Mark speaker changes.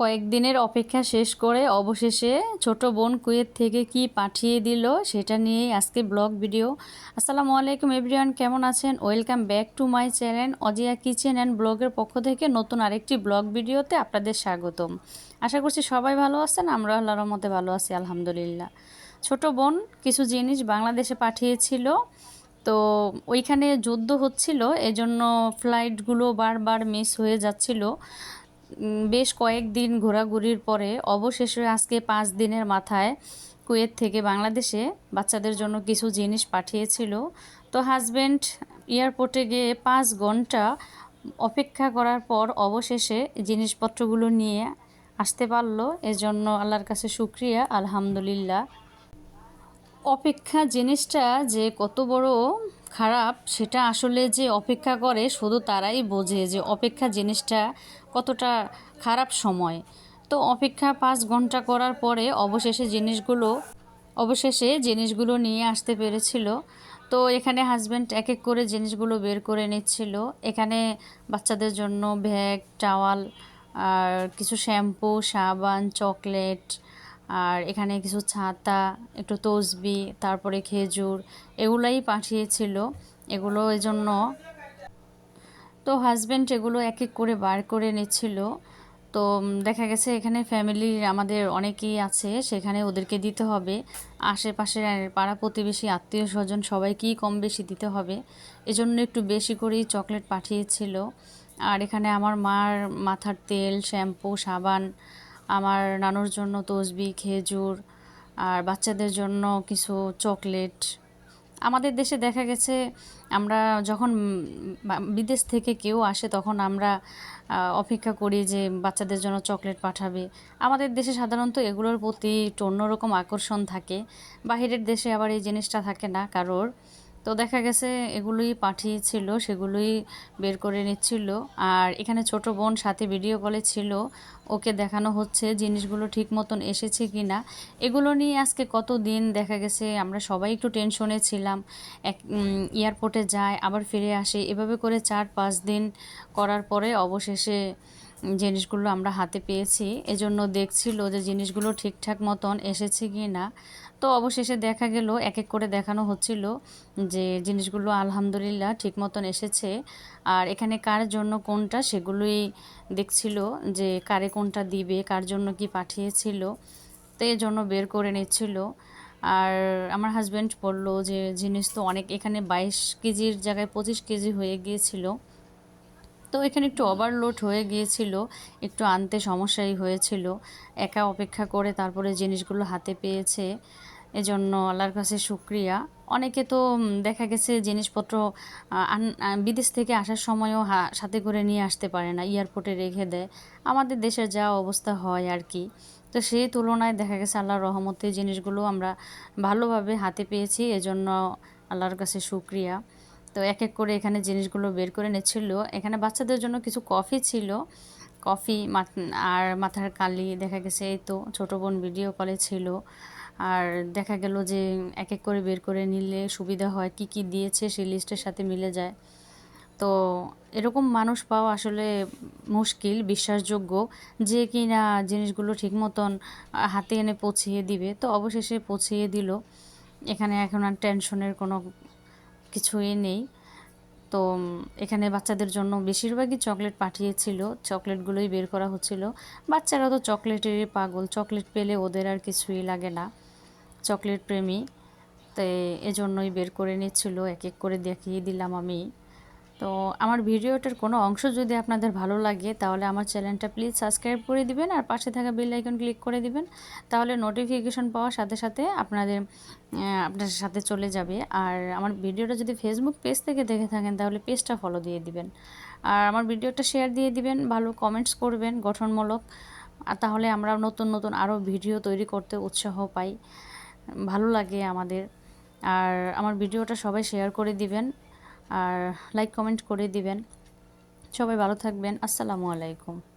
Speaker 1: কয়েকদিনের অপেক্ষা শেষ করে অবশেষে ছোট বোন কুয়েত থেকে কি পাঠিয়ে দিল সেটা নিয়েই আজকে ব্লগ ভিডিও। আসসালামু আলাইকুম এভরিওয়ান, কেমন আছেন? Welcome back to my channel Ajiya kitchen and ব্লগের পক্ষ থেকে নতুন আরেকটি ব্লগ ভিডিওতে আপনাদের স্বাগতম। আশা করছি সবাই ভালো আছেন, আমরা আল্লাহর মতে ভালো আছি, আলহামদুলিল্লাহ। ছোট বোন কিছু জিনিস বাংলাদেশে পাঠিয়েছিল, তো ওইখানে যুদ্ধ হচ্ছিল, এজন্য ফ্লাইটগুলো বারবার মিস হয়ে যাচ্ছিল। বেশ কয়েকদিন ঘোরাঘুরির পরে অবশেষে আজকে পাঁচ দিনের মাথায় কুয়েত থেকে বাংলাদেশে বাচ্চাদের জন্য কিছু জিনিস পাঠিয়েছিল। তো হাজব্যান্ড এয়ারপোর্টে গিয়ে পাঁচ ঘণ্টা অপেক্ষা করার পর অবশেষে জিনিসপত্রগুলো নিয়ে আসতে পারল। এজন্য আল্লাহর কাছে শুক্রিয়া, আলহামদুলিল্লাহ। অপেক্ষা জিনিসটা যে কত বড় খারাপ, সেটা আসলে যে অপেক্ষা করে শুধু তারাই বোঝে যে অপেক্ষা জিনিসটা কতটা খারাপ সময়। তো অপেক্ষা পাঁচ ঘণ্টা করার পরে অবশেষে জিনিসগুলো অবশেষে জিনিসগুলো নিয়ে আসতে পেরেছিল। তো এখানে হাজব্যান্ড এক এক করে জিনিসগুলো বের করে নিচ্ছিল। এখানে বাচ্চাদের জন্য ব্যাগ টাওয়াল আর কিছু শ্যাম্পু সাবান চকলেট আর এখানে কিছু ছাতা, একটু তসবি, তারপরে খেজুর, এগুলাই পাঠিয়েছিল এগুলো এই জন্য তো হাজব্যান্ড এগুলো এক এক করে বার করে নিচ্ছিল। তো দেখা গেছে এখানে ফ্যামিলির আমাদের অনেকেই আছে, সেখানে ওদেরকে দিতে হবে। আশেপাশের পাড়া প্রতিবেশী, আত্মীয় স্বজন সবাইকেই কম বেশি দিতে হবে। এজন্য একটু বেশি করেই চকলেট পাঠিয়েছিল। আর এখানে আমার মার মাথার তেল শ্যাম্পু সাবান আমার নানুর জন্য তসবি, খেজুর আর বাচ্চাদের জন্য কিছু চকলেট। আমাদের দেশে দেখা গেছে, আমরা যখন বিদেশ থেকে কেউ আসে তখন আমরা অপেক্ষা করি যে বাচ্চাদের জন্য চকলেট পাঠাবে। আমাদের দেশে সাধারণত এগুলোর প্রতি একটু অন্যরকম আকর্ষণ থাকে। বাহিরের দেশে আবার এই জিনিসটা থাকে না কারোর। তো দেখা গেছে এগুলোই পাঠিয়েছিল, সেগুলোই বের করে নিচ্ছিল। আর এখানে ছোট বোন সাথে ভিডিও কলে ছিল, ওকে দেখানো হচ্ছে জিনিসগুলো ঠিক মতন এসেছে কি না এগুলো নিয়ে আজকে কত দিন, দেখা গেছে আমরা সবাই একটু টেনশনে ছিলাম। এক এয়ারপোর্টে যায়, আবার ফিরে আসে। এভাবে করে চার, পাঁচ দিন করার পরে অবশেষে জিনিসগুলো আমরা হাতে পেয়েছি। এজন্য দেখছিল যে জিনিসগুলো ঠিকঠাক মতন এসেছে কি না। তো অবশেষে দেখা গেল এক এক করে দেখানো হচ্ছিল যে জিনিসগুলো আলহামদুলিল্লাহ ঠিক মতন এসেছে। আর এখানে কার জন্য কোনটা সেগুলোই দেখছিল যে কারে কোনটা দিবে, কার জন্য কি পাঠিয়েছিল। তো এই জন্য বের করে নিচ্ছিল। আর আমার হাজব্যান্ড বলল যে জিনিস তো অনেক, এখানে বাইশ কেজির জায়গায় পঁচিশ কেজি হয়ে গিয়েছিল। তো এখানে একটু ওভারলোড হয়ে গিয়েছিল, একটু আনতে সমস্যাই হয়েছিল। একা অপেক্ষা করে তারপরে জিনিসগুলো হাতে পেয়েছে, এজন্য আল্লাহর কাছে শুক্রিয়া। অনেকে তো দেখা গেছে জিনিসপত্র বিদেশ থেকে আসার সময়ও সাথে করে নিয়ে আসতে পারে না, এয়ারপোর্টে রেখে দেয়। আমাদের দেশের যা অবস্থা হয় আর কি। তো সেই তুলনায় দেখা গেছে আল্লাহর রহমতে জিনিসগুলো আমরা ভালোভাবে হাতে পেয়েছি, এজন্য আল্লাহর কাছে শুক্রিয়া। তো এক এক করে এখানে জিনিসগুলো বের করে নিচ্ছিল। এখানে বাচ্চাদের জন্য কিছু কফি ছিল। কফি আর মাথার কালি দেখা গেছে, এই তো ছোটো বোন ভিডিও কলে ছিল। আর দেখা গেল যে এক এক করে বের করে নিলে সুবিধা হয়, কি কি দিয়েছে সেই লিস্টের সাথে মিলে যায়। তো এরকম মানুষ পাওয়া আসলে মুশকিল, বিশ্বাসযোগ্য। যে কি না জিনিসগুলো ঠিক মতন হাতে এনে পৌঁছিয়ে দিবে, তো অবশেষে পৌঁছিয়ে দিল। এখানে এখন আর টেনশনের কোনো কিছুই নেই। তো এখানে বাচ্চাদের জন্য বেশিরভাগই চকলেট পাঠিয়েছিল। চকলেটগুলোই বের করা হচ্ছিল। বাচ্চারা তো চকলেটেরই পাগল। চকলেট পেলে ওদের আর কিছুই লাগে না। চকলেট প্রেমী। তো, এজন্যই বের করে নিচ্ছিল। এক এক করে দেখিয়ে দিলাম আমি। তো আমার ভিডিওটার কোনো অংশ যদি আপনাদের ভালো লাগে, তাহলে আমার চ্যানেলটা প্লিজ সাবস্ক্রাইব করে দিবেন আর পাশে থাকা বেল আইকন ক্লিক করে দিবেন। তাহলে নোটিফিকেশন পাওয়ার সাথে সাথে আপনাদের আপনার সাথে চলে যাবে। আর আমার ভিডিওটা যদি ফেসবুক পেজ থেকে দেখে থাকেন, তাহলে পেজটা ফলো দিয়ে দিবেন। আর আমার ভিডিওটা শেয়ার দিয়ে দিবেন, ভালো কমেন্টস করবেন, গঠনমূলক। আর তাহলে আমরা নতুন নতুন আরও ভিডিও তৈরি করতে উৎসাহ পাই। ভালো লাগে আমাদের। আর আমার ভিডিওটা সবাই শেয়ার করে দিবেন। আর লাইক কমেন্ট করে দিবেন। সবাই ভালো থাকবেন। আসসালামু আলাইকুম।